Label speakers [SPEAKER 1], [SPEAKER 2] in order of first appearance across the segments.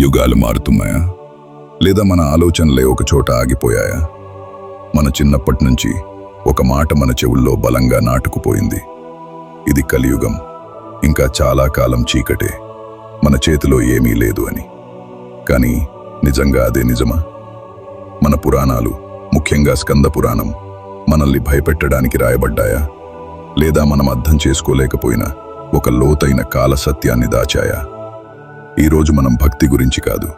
[SPEAKER 1] యుగాలు మారుతున్నాయా? లేదా మన ఆలోచనలే ఒక చోట ఆగిపోయాయా? మన చిన్నప్పటి నుంచి ఒక మాట మన చెవుల్లో బలంగా నాటుకుపోయింది. ఇది కలియుగం. ఇంకా చాలా కాలం చీకటే. మన చేతిలో ఏమీ లేదు అని. కానీ నిజంగా అదే నిజమా? మన పురాణాలు ముఖ్యంగా స్కంద పురాణం మనల్ని భయపెట్టడానికి రాయబడ్డాయా? లేదా మనం అర్థం చేసుకోలేకపోయినా ఒక లోతైన కాల సత్యాన్ని దాచాయా? ఈరోజు మనం భక్తి గురించి కాదు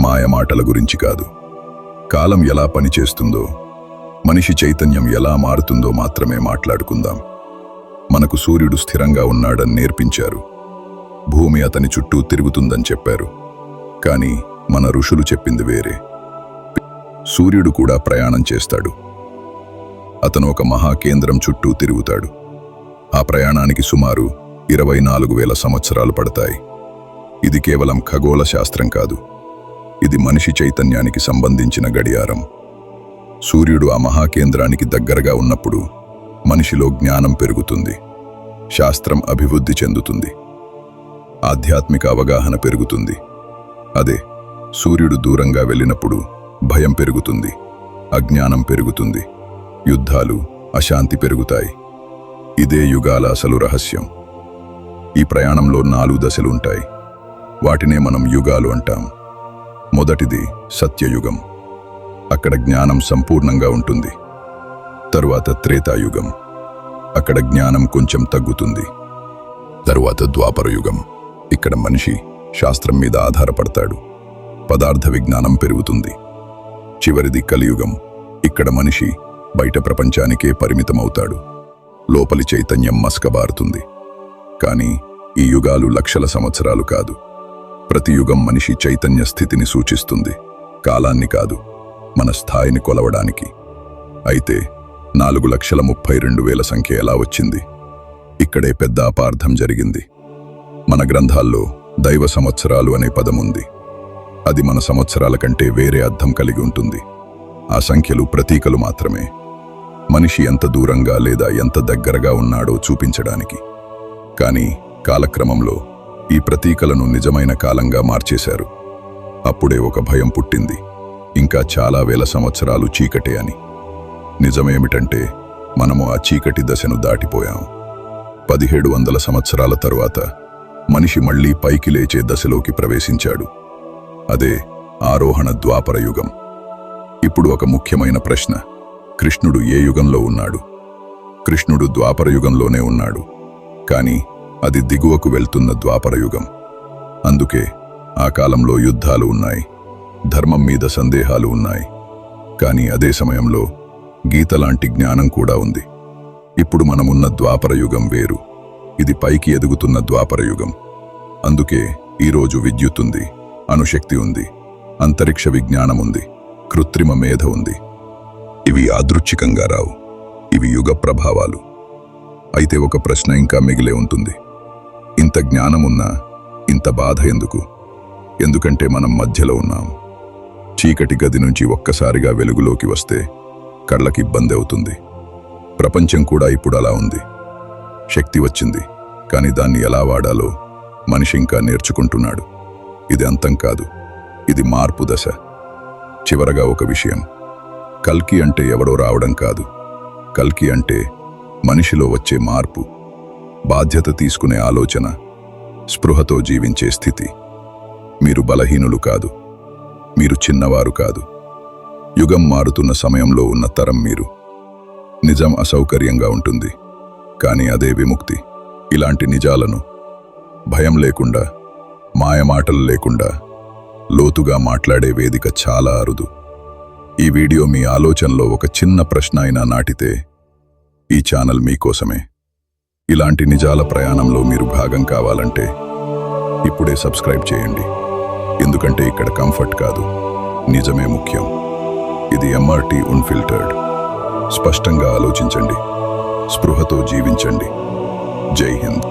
[SPEAKER 1] మాయమాటల గురించి కాదు. కాలం ఎలా పనిచేస్తుందో మనిషి చైతన్యం ఎలా మారుతుందో మాత్రమే మాట్లాడుకుందాం. మనకు సూర్యుడు స్థిరంగా ఉన్నాడని నేర్పించారు. భూమి అతని చుట్టూ తిరుగుతుందని చెప్పారు. కానీ మన ఋషులు చెప్పింది వేరే. సూర్యుడు కూడా ప్రయాణం చేస్తాడు. అతను ఒక మహాకేంద్రం చుట్టూ తిరుగుతాడు. ఆ ప్రయాణానికి సుమారు ఇరవై నాలుగు వేల సంవత్సరాలు పడతాయి. ఇది కేవలం ఖగోళ శాస్త్రం కాదు. ఇది మనిషి చైతన్యానికి సంబంధించిన గడియారం. సూర్యుడు ఆ మహాకేంద్రానికి దగ్గరగా ఉన్నప్పుడు మనిషిలో జ్ఞానం పెరుగుతుంది. శాస్త్రం అభివృద్ధి చెందుతుంది. ఆధ్యాత్మిక అవగాహన పెరుగుతుంది. అదే సూర్యుడు దూరంగా వెళ్ళినప్పుడు భయం పెరుగుతుంది. అజ్ఞానం పెరుగుతుంది. యుద్ధాలు అశాంతి పెరుగుతాయి. ఇదే యుగాల అసలు రహస్యం. ఈ ప్రయాణంలో నాలుగు దశలు ఉంటాయి వాటినే మనం యుగాలు అంటాం. మొదటిది సత్యయుగం. అక్కడ జ్ఞానం సంపూర్ణంగా ఉంటుంది. తరువాత త్రేతాయుగం. అక్కడ జ్ఞానం కొంచెం తగ్గుతుంది. తరువాత ద్వాపరయుగం. ఇక్కడ మనిషి శాస్త్రం మీద ఆధారపడతాడు. పదార్థ విజ్ఞానం పెరుగుతుంది. చివరిది కలియుగం. ఇక్కడ మనిషి బయట ప్రపంచానికే పరిమితమవుతాడు. లోపలి చైతన్యం మస్కబారుతుంది. కానీ ఈ యుగాలు లక్షల సంవత్సరాలు కాదు. ప్రతి యుగం మనిషి చైతన్య స్థితిని సూచిస్తుంది. కాలాన్ని కాదు మన స్థాయిని కొలవడానికి. అయితే నాలుగు లక్షల ముప్పై రెండు వేల సంఖ్య ఎలా వచ్చింది? ఇక్కడే పెద్ద అపార్థం జరిగింది. మన గ్రంథాల్లో దైవ సంవత్సరాలు అనే పదముంది అది మన సంవత్సరాల కంటే వేరే అర్థం కలిగి ఉంటుంది. ఆ సంఖ్యలు ప్రతీకలు మాత్రమే. మనిషి ఎంత దూరంగా లేదా ఎంత దగ్గరగా ఉన్నాడో చూపించడానికి. కానీ కాలక్రమంలో ఈ ప్రతీకలను నిజమైన కాలంగా మార్చేశారు. అప్పుడే ఒక భయం పుట్టింది. ఇంకా చాలా వేల సంవత్సరాలు చీకటే అని. నిజమేమిటంటే మనము ఆ చీకటి దశను దాటిపోయాం. పదిహేడు వందల సంవత్సరాల తరువాత మనిషి మళ్ళీ పైకి లేచే దశలోకి ప్రవేశించాడు. అదే ఆరోహణ ద్వాపర యుగం. ఇప్పుడు ఒక ముఖ్యమైన ప్రశ్న. కృష్ణుడు ఏ యుగంలో ఉన్నాడు? కృష్ణుడు ద్వాపర యుగంలోనే ఉన్నాడు. కానీ అది దిగువకు వెళ్తున్న ద్వాపరయుగం అందుకే ఆ కాలంలో యుద్ధాలు ఉన్నాయి ధర్మం మీద సందేహాలు ఉన్నాయి. కానీ అదే సమయంలో గీత లాంటి జ్ఞానం కూడా ఉంది. ఇప్పుడు మనమున్న ద్వాపర యుగం వేరు ఇది పైకి ఎదుగుతున్న ద్వాపర యుగం. అందుకే ఈరోజు విద్యుత్ ఉంది అణుశక్తి ఉంది అంతరిక్ష విజ్ఞానం ఉంది కృత్రిమ మేధ ఉంది. ఇవి ఆదృచ్ఛికంగా రావు ఇవి యుగ ప్రభావాలు. అయితే ఒక ప్రశ్న ఇంకా మిగిలే ఉంటుంది. ఇంత జ్ఞానమున్నా ఇంత బాధ ఎందుకు? ఎందుకంటే మనం మధ్యలో ఉన్నాం. చీకటి గది నుంచి ఒక్కసారిగా వెలుగులోకి వస్తే కళ్ళకి ఇబ్బంది అవుతుంది. ప్రపంచం కూడా ఇప్పుడు అలా ఉంది. శక్తి వచ్చింది కానీ దాన్ని ఎలా వాడాలో మనిషి ఇంకా నేర్చుకుంటున్నాడు. ఇది అంతం కాదు ఇది మార్పు దశ. చివరగా ఒక విషయం. కల్కి అంటే ఎవరో రావడం కాదు. కల్కి అంటే మనిషిలో వచ్చే మార్పు. బాధ్యత తీసుకునే ఆలోచన స్పృహతో జీవించే స్థితి. మీరు బలహీనులు కాదు. మీరు చిన్నవారు కాదు. యుగం మారుతున్న సమయంలో ఉన్న తరం మీరు. నిజం అసౌకర్యంగా ఉంటుంది. కానీ అదే విముక్తి. ఇలాంటి నిజాలను భయం లేకుండా మాయమాటలు లేకుండా లోతుగా మాట్లాడే వేదిక చాలా అరుదు. ఈ వీడియో మీ ఆలోచనలో ఒక చిన్న ప్రశ్న అయినా నాటితే ఈ ఛానల్ మీకోసమే. ఇలాంటి నిజాల ప్రయాణంలో మీరు భాగం కావాలంటే ఇప్పుడే సబ్స్క్రైబ్ చేయండి. ఎందుకంటే ఇక్కడ కంఫర్ట్ కాదు. నిజమే ముఖ్యం. ఇది ఎంఆర్టీ ఉన్ఫిల్టర్డ్ స్పష్టంగా ఆలోచించండి. స్పృహతో జీవించండి. జై హింద్.